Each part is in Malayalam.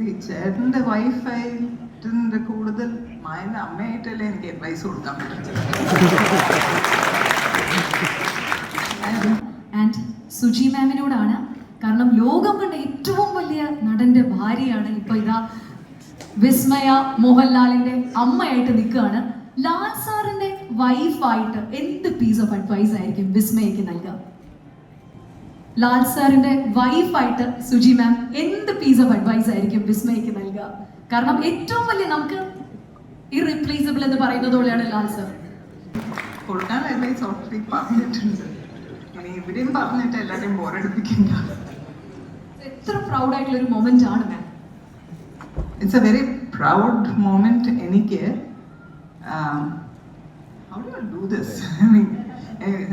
See, ചേട്ടന്റെ വൈഫായിട്ട് കൂടുതൽ മായന്റെ അമ്മയായിട്ടല്ലേ എനിക്ക് അഡ്വൈസ് കൊടുക്കാൻ ആൻഡ് സുജി മാമിനോടാണ് കാരണം ലോകം കണ്ട ഏറ്റവും വലിയ നടന്റെ ഭാര്യയാണ് ഇപ്പൊ ഇതാ വിസ്മയ മോഹൻലാലിന്റെ അമ്മയായിട്ട് നിൽക്കുകയാണ്. ലാൽ സാറിന്റെ വൈഫായിട്ട് എന്ത് പീസ് ഓഫ് അഡ്വൈസ് ആയിരിക്കും വിസ്മയക്ക് നൽകുക? ലാൽ സാറിന്റെ വൈഫായിട്ട് സുജി മാം എന്ത് പീസ് ഓഫ് അഡ്വൈസ് ആയിരിക്കും വിസ്മയ്ക്ക് നൽകുക? കാരണം ഏറ്റവും വലിയ നമുക്ക് ഇറീപ്ലേസബിൾ എന്ന് പറയുന്നത് പോലെയാണ് ലാൽ സാർ. കൊടുക്കാൻ അഡ്വൈസ് ഓൾറെഡി പറഞ്ഞിട്ടുണ്ട്. ഇനി ഇവിടെയും പറഞ്ഞിട്ട് എല്ലാവരെയും ബോറടിപ്പിക്കണ്ട എത്ര പ്രൗഡ് ആയിട്ടുള്ള ഒരു മൊമെന്റ് ആണ് ma'am it's a very proud moment എനിക്ക്. How do do this I mean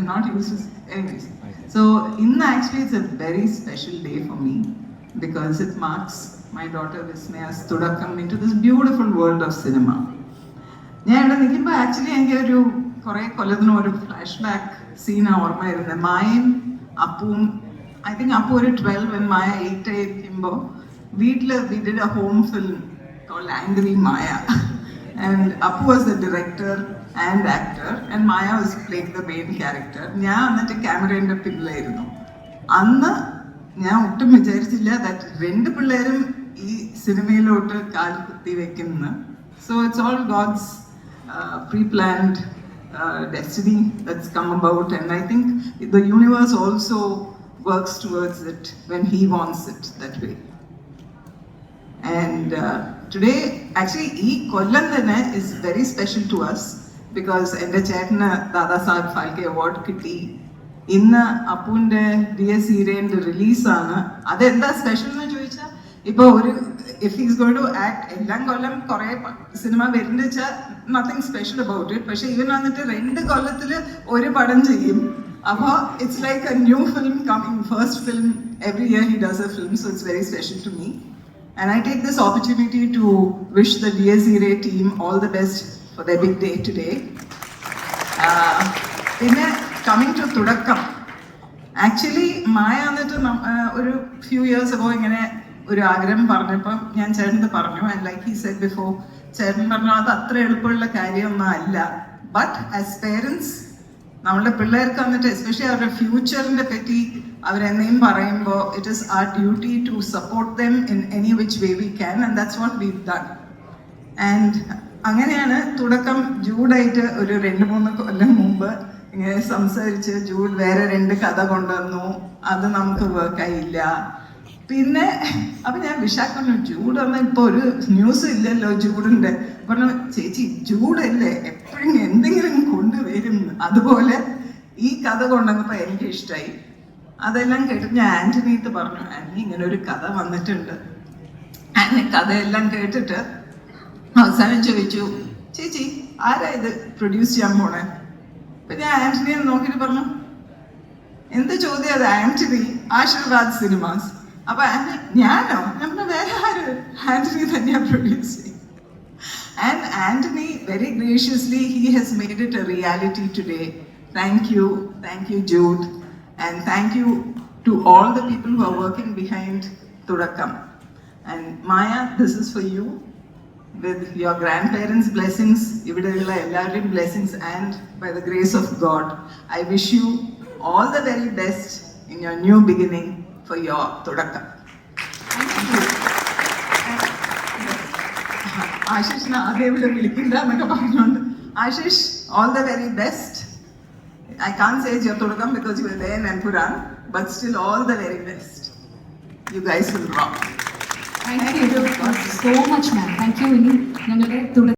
not use anyways so ഇന്ന് actually it's a very special day for me because it marks my daughter Vismaya's Thudakkam into this beautiful world of cinema ഞാൻ ഇവിടെ നിൽക്കുമ്പോൾ ആക്ച്വലി എനിക്ക് ഒരു കുറെ കൊല്ലത്തിന് ഒരു ഫ്ലാഷ് ബാക്ക് സീനാ ഓർമ്മ വരുന്നത് മായയും അപ്പുവും ഐ തിങ്ക് അപ്പു ഒരു ട്വൽവ് മായ എയ്റ്റ് ആയിരിക്കുമ്പോൾ വീട്ടിൽ we did a home film called angry Maya and Appu was the director and actor and Maya was play the main character ഞാൻ എന്നിട്ട് ക്യാമറേന്റെ പിന്നിലായിരുന്നു അന്ന് ഞാൻ ഒട്ടും വിചാരിച്ചില്ല ദാറ്റ് രണ്ട് പിള്ളേരും ഈ സിനിമയിലോട്ട് കാൽ കുത്തി വെക്കുന്നു. So it's all God's pre planned destiny that's come about and I think the universe also works towards it when he wants it that way and today actually ഈ കൊല്ലം തന്നെ is very special to us because എന്റെ ചേട്ടന് ദാദാ സാഹബ് ഫാൽക്കെ അവാർഡ് കിട്ടി. ഇന്ന് അപ്പുവിന്റെ ഡി എസ് ഹീരേന്റെ റിലീസാണ് അതെന്താ സ്പെഷ്യൽ എന്ന് ചോദിച്ചാൽ ഇപ്പൊ ഒരു if is going to act എല്ലാം കൊല്ലം കുറെ സിനിമ വരുന്ന വെച്ചാൽ നത്തിങ് സ്പെഷ്യൽ അബൌട്ട് ഇറ്റ് പക്ഷെ ഇവൻ വന്നിട്ട് രണ്ട് കൊല്ലത്തിൽ ഒരു പടം ചെയ്യും. അപ്പോൾ it's like a new film coming first film every year he does a film so it's very special to me And I take this opportunity to wish the S Ire team all the best. Their big day today. Uh, പിന്നെ coming to Thudakkam. Actually Maya എന്നിട്ട് ഒരു ഫ്യൂ ഇയേഴ്സ് അഗോ ഇങ്ങനെ ഒരു ആഗ്രഹം പറഞ്ഞപ്പം ഞാൻ ചേട്ടന്റെ പറഞ്ഞു. And like he said before ചേട്ടൻ പറഞ്ഞു അത് അത്ര എളുപ്പമുള്ള കാര്യമൊന്നും അല്ല. ബട്ട് ആസ് പേരൻസ് നമ്മളുടെ പിള്ളേർക്ക് വന്നിട്ട് എസ്പെഷ്യലി അവരുടെ ഫ്യൂച്ചറിനെ പറ്റി അവരെന്നെയും പറയുമ്പോൾ it is our duty to support them in any which way we can and that's what we done and അങ്ങനെയാണ് തുടക്കം ജൂഡായിട്ട് ഒരു രണ്ട് മൂന്ന് കൊല്ലം മുമ്പ് ഇങ്ങനെ സംസാരിച്ച് ജൂഡ് വേറെ രണ്ട് കഥ കൊണ്ടുവന്നു. അത് നമുക്ക് വർക്കായില്ല പിന്നെ അപ്പൊ ഞാൻ വിശാഖ ജൂഡ് ഒന്നും ഇപ്പൊ ഒരു ന്യൂസ് ഇല്ലല്ലോ ജൂഡിന്റെ. പറഞ്ഞു ചേച്ചി ജൂഡല്ലേ എപ്പോഴും എന്തെങ്കിലും കൊണ്ടുവരും. അതുപോലെ ഈ കഥ കൊണ്ടുവന്നപ്പോ എനിക്ക് ഇഷ്ടമായി അതെല്ലാം കേട്ട് ഞാൻ ആന്റണിത്ത് പറഞ്ഞു ആന്റണി ഇങ്ങനെ ഒരു കഥ വന്നിട്ടുണ്ട്. ആന്റണി കഥയെല്ലാം കേട്ടിട്ട് അവസാനം ചോദിച്ചു ചേച്ചി ആരാ ഇത് പ്രൊഡ്യൂസ് ചെയ്യാൻ പോണേ അപ്പൊ ഞാൻ ആന്റണിയെ നോക്കിയിട്ട് പറഞ്ഞു എന്ത് ചോദ്യം അത് ആന്റണി ആശീർവാദ് സിനിമാസ് അപ്പൊ ആന്റണി ഞാനോ പറഞ്ഞു വേറെ ആര് ആന്റണി തന്നെയാ പ്രൊഡ്യൂസ് ചെയ്യും And Anthony, very graciously, he has made it a reality today. Thank you, thank you, Jude, and thank you to all the people who are working behind Turakam. And Maya, this is for you. With your grandparents' blessings, ഇവിടെയുള്ള എല്ലാവരുടെയും blessings, and by the grace of God, I wish you all the very best in your new beginning for your Turakam. Thank you. ആശിഷിനെ ആദ്യം ഇവിടെ വിളിക്കണ്ട എന്നൊക്കെ പറഞ്ഞുകൊണ്ട് Ashish all the very best I can say Jio തുടക്കം because you they നെൻപുരാൻ but still all the very best you guys will rock Thank you so much ma'am thank you ഇനി ഞങ്ങളുടെ തുടക്കം